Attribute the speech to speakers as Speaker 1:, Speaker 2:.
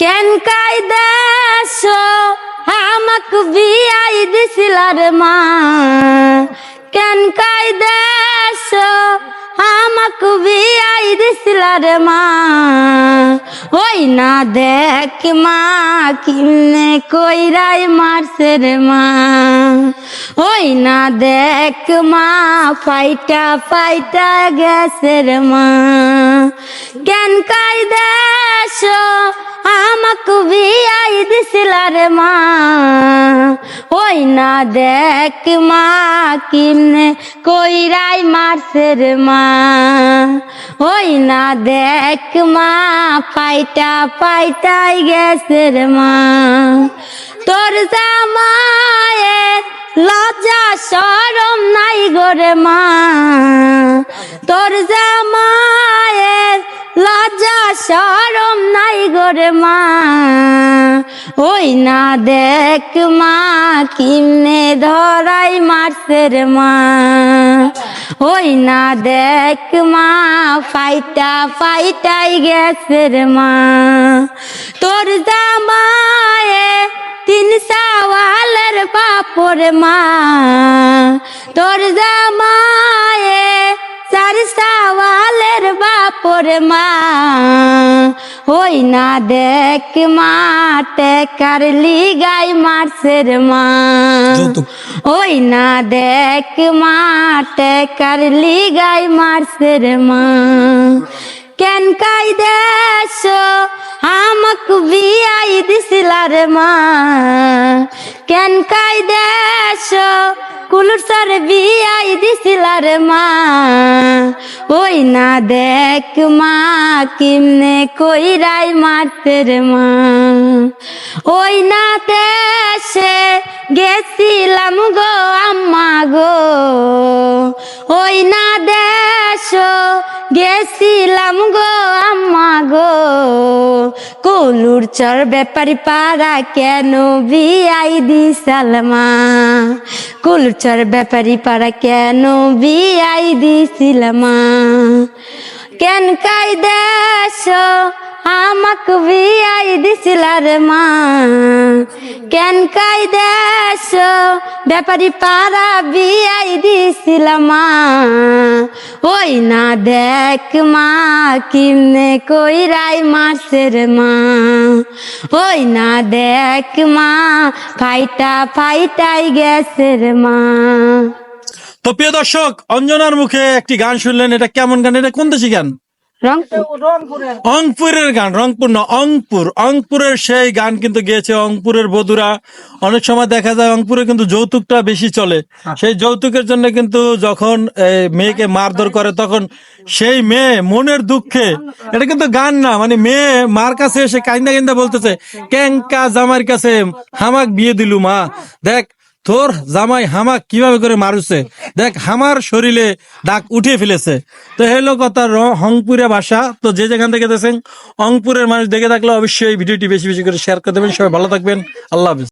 Speaker 1: কেন কাই দেশ আমাক বিয়াই দিছিলার মা। কেন কাই দেশ আমাক বিয়াই দিছিলার মা। ওই না দেখ মা কিমনে কইরাই মারছে রে মা। ওই না দেখ মা, ফাইটা ফাইটা গেছে রে মা। আমাক বিয়াই দিছিলার মা। ওই না দেখ মা কিমনে কইরাই মারছে রে মা। ওই না দেখ মা ফাইটা ফাইটাই গেছে রে মা। তোর জামায়ে লজ্জা সরম নাই গোরে মা। তোর জামায়ের লজ্জা সরম নাই গোরে মা। ওই না দেখ মা কিমনে ধরাই মারছে রে মা। ওই না দেখ মা, ফাইটা ফাইটাই গেছে রে মা। তোর জামায়ে তিন সাওয়ালের বাপর মা। তোর জামায়ে সাওয়ালের বাপর মা। ওই না দেখ মা টেকার লিগাই মারছে রে মা। ওই না দেখ মা টেকার লিগাই মারছে রে মা। কেন কাই দেশ আমাক বিয়াই দিছিলার মা। কেন কাই দেশ কুলুর সর বিয়াই দিছিলার মা। ওই না দেখ মা, কিমনে কইরাই মারতে রে মা। ওই না দেশে গেছিলাম গো আম্মা গো। ওই না দেশ গেছিলাম গো আম্মা গো। কলুর চর ব্যাপারি পাড়া কেন বিয়াই দি সালমা? কলুর চর ব্যাপারি পাড়া কেন বিয়াই দিছিলাম কেন কাই দেশ আমাক বিয়াই দিছিলার মা। কেন কাই দেশ? ব্যাপারি পাড়া বিয়াই দিছিলাম মা। ওই না দেখ মা কিমনে কইরাই মাসের মা। ওই না দেখ মা, ফাইটা ফাইটাই গেছে রে মা।
Speaker 2: তো প্রিয় দর্শক, অঞ্জনার মুখে একটি গান শুনলেন, এটা কেমন গান? এটা কোন দেশি গান? অংপুরের গান রংপুর না অংপুর। অংপুরের সেই গান কিন্তু গেয়েছে অংপুরের বধুরা। অনেক সময় দেখা যায় অংপুরে কিন্তু যৌতুকটা বেশি চলে। সেই যৌতুকের জন্য কিন্তু যখন মেয়েকে মারধর করে তখন সেই মেয়ে মনের দুঃখে এটা কিন্তু গান না মানে মেয়ে মার কাছে এসে কাইন্দা কাইন্দা বলতেছে ক্যাঙ্কা জামার কাছে হামাক বিয়ে দিলু মা দেখ তোর জামাই হামা কীভাবে করে মারুছে? দেখ, হামার শরীরে ডাক উঠিয়ে ফেলেছে। তো হেলো কথা হংপুরে ভাষা তো যে যেখান থেকে দেখছেন অংপুরের মানুষ দেখে থাকলে অবশ্যই ভিডিওটি বেশি বেশি করে শেয়ার করে দেবেন। সবাই ভালো থাকবেন। আল্লাহ হাফিজ।